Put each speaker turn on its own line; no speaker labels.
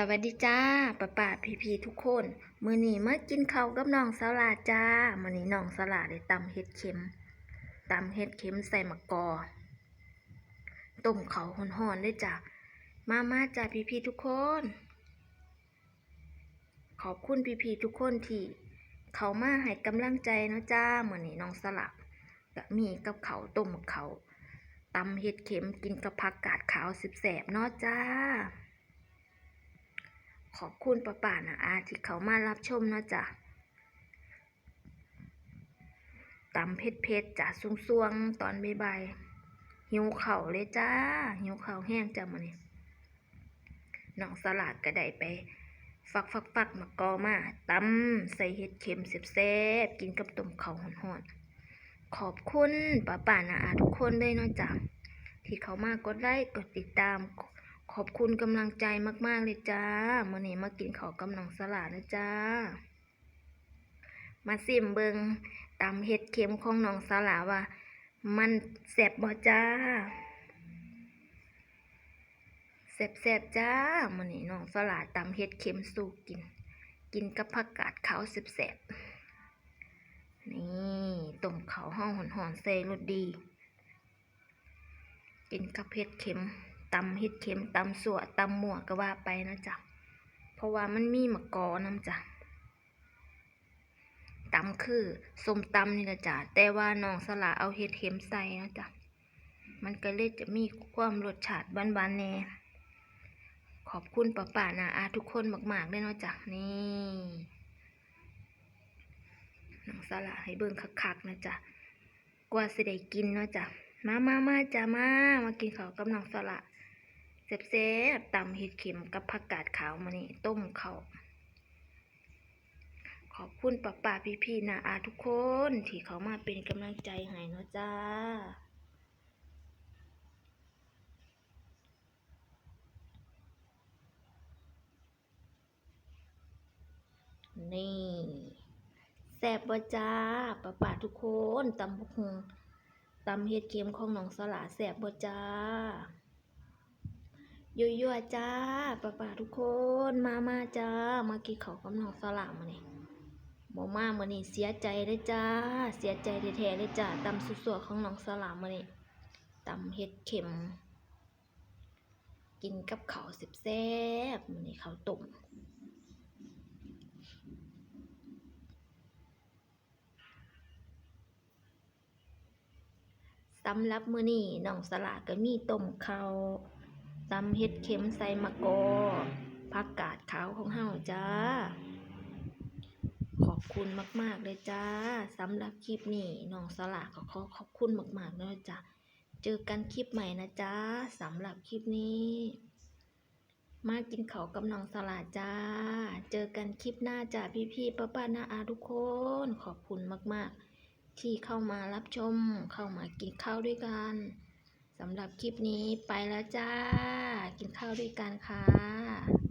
สวัสดีจ้าป้าป้าพี่พี่ทุกคน มื้อนี้มากินข้าวกับน้องสลาจ้า มื้อนี้น้องสลาได้ตำเห็ดเข็มตำเห็ดเข็มใส่มะกอ ต้มเขาห่อนๆด้วยจ้ะมามาจ้าพี่พี่ทุกคน ขอบคุณพี่พี่ทุกคนที่เขามาให้กำลังใจนะจ้ามื้อนี้น้องสลาก็มีกับเขาต้มเขาตำเห็ดเข็มกินกับผักกาดขาวสิบแสบเนาะจ้า ขอบคุณป้าป่านะอาที่เขามารับชมนะจ๊ะตำเพชรเพชรจ้ะซุงซวงๆ ตอนบ่ายๆหิวเข่าเลยจ้า หิวเข่าแห้งจ้ะมันนี่น้องสลัดก็ได้ไป ฟักฟักฟักมากอมาตำใส่เห็ดเข็มเซบๆกินกับต้มข้าวหอนๆ ขอบคุณป้าป่านะอาทุกคนเลยนะจ๊ะที่เขามากดไลค์กดติดตาม ขอบคุณกำลังใจมากๆเลยจ้ามื่อนี้มากินข้าวกำลังสลัดนะจ้า มาซิมเบิงตำเห็ดเข็มของน้องสลาว่า มันแซ่บบ่จ้าแซ่บๆจ้ามื่อนี้น้องสลาตำเห็ดเข็มสู่กิน กินกับผักกาดขาวแซ่บๆนี่ต้มขาวห้องหอนๆใส่รสดี กินกับเห็ดเข็ม ตำเห็ดเข็มตำสัวตำหมวกก็ว่าไปนะจ๊ะ เพราะว่ามันมีมะกอน้ำจ้ะตำคือส้มตำนี่นะจ๊ะแต่ว่าน้องสละเอาเห็ดเข็มใส่นะจ๊ะ มันก็เลยจะมีความรสชาติบานๆแน่ขอบคุณป้าป่านาอาทุกคนมากๆเลยเนาะจ๊ะนี่น้องสละให้เบิ่งคักๆนะจ๊ะกว่าสิได้กินเนาะจ๊ะ มามามาจ้ามา มากินข้าวกับน้องสละเซฟๆตำเห็ดเข็มกับผักกาดขาวมานี่ต้มข้าวขอบคุณป้าป้าพี่พี่ๆนาอาทุกคนที่เขามาเป็นกำลังใจให้เนาะจ้านี่แซ่บบ่จ้าป้าป้าทุกคนตำบักฮง ตำเห็ดเข็มของน้องสละแซ่บบ่จ้ายั่วๆจ้าป้าป่าทุกคนมามาจ้า มากินข้าวกับน้องสลามมานี่บ่มามื้อนี้เสียใจเลยจ้า เสียใจแท้ๆเลยจ้าตำสุดๆของน้องสลามมื้อนี้ตำเห็ดเข็ม กินกับข้าวแซ่บๆมื้อนี้ข้าวต้ม สำหรับมื้อนี้น้องสลาก็มีต้มข้าวตำเห็ดเข็มใส่มะกอผักกาดขาวของเฮาจ้า ขอบคุณมาก ๆ เลยจ้าสำหรับคลิปนี้น้องสลาก็ขอขอบคุณมากๆเลยจ้าเจอกันคลิปใหม่นะจ้าสำหรับคลิปนี้ มากินเขากับน้องสลาจ้า เจอกันคลิปหน้าจ้าพี่ๆป้าป้าๆน้าอาทุกคน ขอบคุณมากๆ ที่เข้ามารับชม เข้ามากินข้าวด้วยกันสำหรับคลิปนี้ไปแล้วจ้า กินข้าวด้วยกันค่ะ